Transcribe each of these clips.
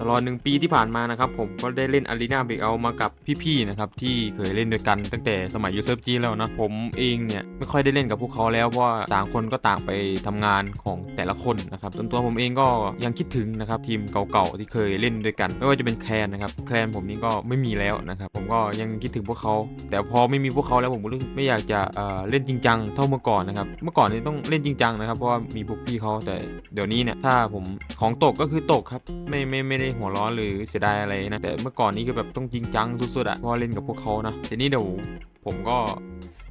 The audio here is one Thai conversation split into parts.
ตลอดหนึ่งปีที่ผ่านมานะครับผมก็ได้เล่นอารีนาเบรกเอามากับพี่ๆนะครับที่เคยเล่นด้วยกันตั้งแต่สมัยยูเซิร์ฟจีแล้วนะผมเองเนี่ยไม่ค่อยได้เล่นกับพวกเขาแล้วเพราะว่าต่างคนก็ต่างไปทำงานของแต่ละคนนะครับส่วนตัวผมเองก็ยังคิดถึงนะครับทีมเก่าๆที่เคยเล่นด้วยกัน ไม่ว่าจะเป็นแคลนนะครับแคลนผมนี่ก็ไม่มีแล้วนะครับผมก็ยังคิดถึงพวกเขาแต่พอไม่มีพวกเขาแล้วผมก็รู้สึกไม่อยากจะเเล่นจริงจังเท่าเมื่อก่อนนะครับเมื่อก่อนนี่ต้องเล่นจริงจังนะครับเพราะว่ามีพวกพี่เขาแต่เดี๋ยวนี้เนี่ยถ้าผมของตกก็คือตกครับไม่ไม่ไม่ได้หัวร้อนหรือเสียดายอะไรนะ แต่เมื่อก่อนนี้คือแบบต้องจริงจังสุดๆอะเพราะเล่นกับพวกเขานะทีนี้เดี๋ยวผมก็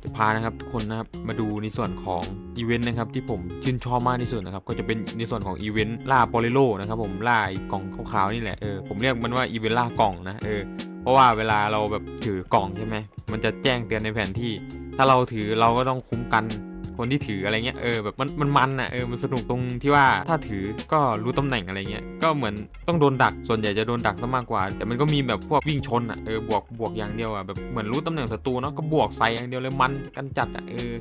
จะพานะครับทุกคนนะครับมาดูในส่วนของอีเวนต์นะครับที่ผมชื่นชอบมากที่สุดนะครับก็จะเป็นในส่วนของอีเวนต์ล่าปอลิโลนะครับผมล่าไอ้กล่องขาวๆนี่แหละเออผมเรียกมันว่าอีเวนต์ล่ากล่องนะเออเพราะว่าเวลาเราแบบถือกล่องใช่ไหมมันจะแจ้งเตือนในแผนที่ ถ้าเราถือเราก็ต้องคุ้มกัน คนที่ถืออะไรเงี้ยเออแบบมันมันมันอะเออมันสนุกตรงที่ว่าถ้าถือก็รู้ตำแหน่งอะไรเงี้ยก็เหมือนต้องโดนดักส่วนใหญ่จะโดนดักซะมากกว่า แต่มันก็มีแบบพวกวิ่งชนอะเออบวกบวกอย่างเดียวอะแบบเหมือนรู้ตำแหน่งศัตรูเนาะก็บวกใส่อย่างเดียวเลยมันกันจัดอะเออ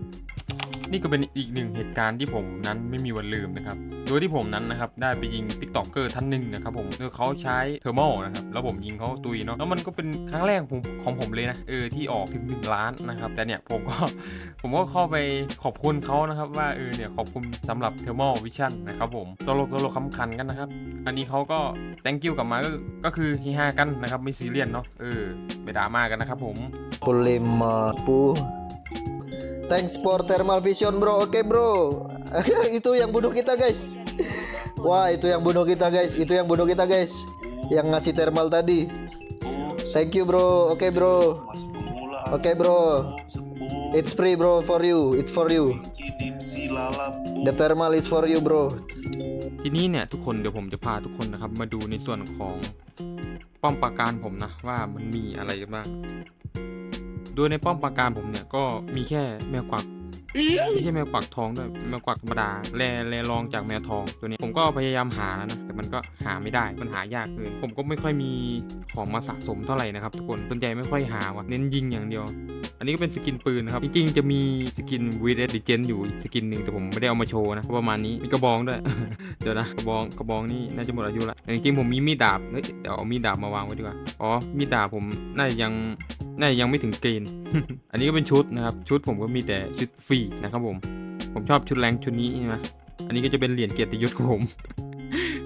นี่ก็เป็นอีกหนึ่งเหตุการณ์ที่ผมนั้นไม่มีวันลืมนะครับ โดยที่ผมนั้นนะครับได้ไปยิงติ๊กต็อกเกอร์ท่านหนึ่งนะครับผมคือเขาใช้เทอร์โมนะครับแล้วผมยิงเขาตุยเนาะแล้วมันก็เป็นครั้งแรกของของผมเลยนะเออที่ออกถึง1ล้านนะครับแต่เนี่ยผมก็ผมก็เข้าไปขอบคุณเขานะครับว่าเออเนี่ยขอบคุณสำหรับเทอร์โมวิชั่นนะครับผมตลกตลกคำคันกันนะครับ อันนี้เขาก็ thank you กลับมาก็ก็คือเฮฮากันนะครับไม่ซีเรียสเนาะเออไม่ดรามากกันนะครับผม lima puluh Thanks for thermal vision bro Oke bro Itu yang bunuh kita guys Wah itu yang bunuh kita guys Itu yang bunuh kita guys Yang ngasih thermal tadi Thank you bro Oke bro Oke bro It's free bro for you It's for you The thermal is for you bro ทีนี้เนี่ยทุกคนเดี๋ยวผมจะพาทุกคนนะครับมาดูในส่วนของป้อมปราการผมนะว่ามันมีอะไรกันบ้าง โดยในป้อมปราการผมเนี่ยก็มีแค่แมวกวักไม่ใช่แมวกวักทองด้วยแมวกวักธรรมดาแลแลรองจากแมวทองตัวนี้ผมก็พยายามหาแล้วนะ มันก็หาไม่ได้มันหายากเกินผมก็ไม่ค่อยมีของมาสะสมเท่าไหร่นะครับทุกคนส่วนใหญ่ไม่ค่อยหาว่ะเน้นยิงอย่างเดียว อันนี้ก็เป็นสกินปืนนะครับ จริงๆ จะมีสกินวีเดดิเจนอยู่สกินหนึ่งแต่ผมไม่ได้เอามาโชว์นะประมาณนี้มีกระบองด้วย เดี๋ยวนะกระบองกระบองนี่น่าจะหมดอายุละจริงๆผมมีมีดดาบเฮ้ยเดี๋ยวเอามีดดาบมาวางไว้ดีกว่าอ๋อมีดดาบผมน่าจะยังน่าจะยังไม่ถึงเกณฑ์อันนี้ก็เป็นชุดนะครับชุดผมก็มีแต่ชุดฟรีนะครับผมผมชอบชุดแรงชุดนี้นะอันนี้ก็จะเป็นเหรียญเกียรติยศของผม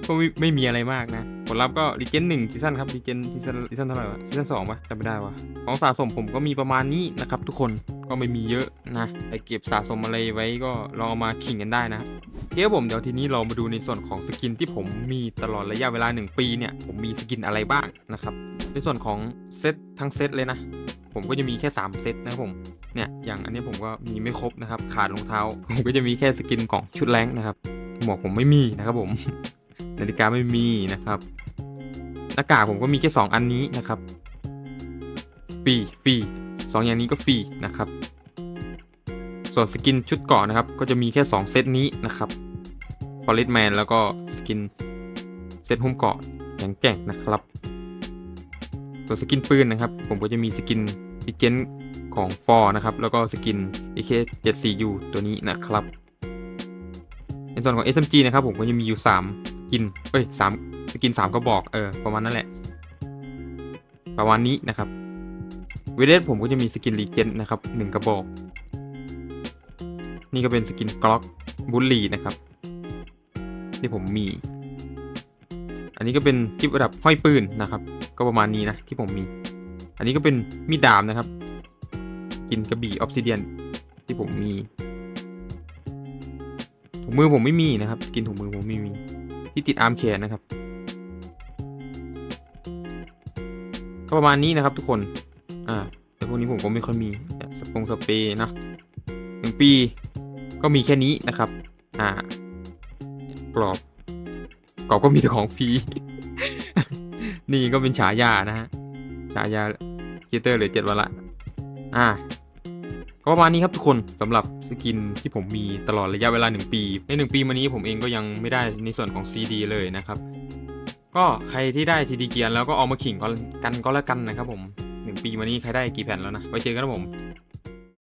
ก็ไม่ไม่มีอะไรมากนะ ผลลัพธ์ก็รีเจนหนึ่งซีซั่นครับรีเจนซีซั่นซีซั่นเท่าไหร่วะซีซั่นสองปะจำไม่ได้วะของสะสมผมก็มีประมาณนี้นะครับ ทุกคนก็ไม่มีเยอะนะไปเก็บสะสมอะไรไว้ก็ลองเอามาขิงกันได้นะเดี๋ยวผมเดี๋ยวทีนี้เรามาดูในส่วนของสกินที่ผมมีตลอดระยะเวลา 1 ปีเนี่ยผมมีสกินอะไรบ้างนะครับในส่วนของเซตทั้งเซตเลยนะผมก็จะมีแค่ 3 เซตนะครับผม เนี่ย อย่างอันนี้ผมก็มีไม่ครบนะครับ ขาดรองเท้า ผมก็จะมีแค่สกินของชุดแรงนะครับ หมวกผมไม่มีนะครับผม นาฬิกาไม่มีนะครับ หน้ากากผมก็มีแค่ 2 อันนี้นะครับฟรีฟรีสองอย่างนี้ก็ฟรีนะครับ ส่วนสกินชุดเกาะนะครับ ก็จะมีแค่ 2 เซตนี้นะครับฟอร์เรสแมนแล้วก็สกินเซตหุ้มเกาะแข็งแกร่งนะครับ ส่วนสกินปืนนะครับ ผมก็จะมีสกินดิเจนของฟอร์นะครับ แล้วก็สกิน AK74U ตัวนี้นะครับ ในส่วนของ SMG นะครับ ผมก็จะมีอยู่ 3 กินเอ้ย3สกิน3ก็บอกเออประมาณนั้นแหละ ประมาณนี้นะครับเวเดสผมก็จะมีสกินรีเจนนะครับ1กระบอก นี่ก็เป็นสกินกล็อกบุลลีนะครับ ที่ผมมี อันนี้ก็เป็นกิฟระดับห้อยปืนนะครับ ก็ประมาณนี้นะที่ผมมี อันนี้ก็เป็นมีดดาบนะครับ กินกระบี่ออฟซิเดียนที่ผมมีถุงมือผมไม่มีนะครับ สกินถุงมือผมไม่มี ที่ติดอาร์มแขนนะครับ ก็ประมาณนี้นะครับทุกคน อ่า แต่พวกนี้ผมก็ไม่ค่อยมีสปงสเปย์นะหนึ่งปีก็มีแค่นี้นะครับ อ่า กรอบ กรอบก็มีแต่ของฟรี นี่ก็เป็นฉายานะฮะ ฉายาคีเตอร์เหลือเจ็ดวันละ อ่า ก็ประมาณนี้ครับทุกคนสำหรับสกินที่ผมมีตลอดระยะเวลา 1 ปี ใน 1 ปีมานี้ผมเองก็ยังไม่ได้ในส่วนของ CD เลยนะครับ ก็ใครที่ได้ CD เกียร์แล้วก็เอามาขิงกันก็แล้วกันนะครับผม 1 ปีมานี้ใครได้กี่แผ่นแล้วนะไว้เจอกันนะผม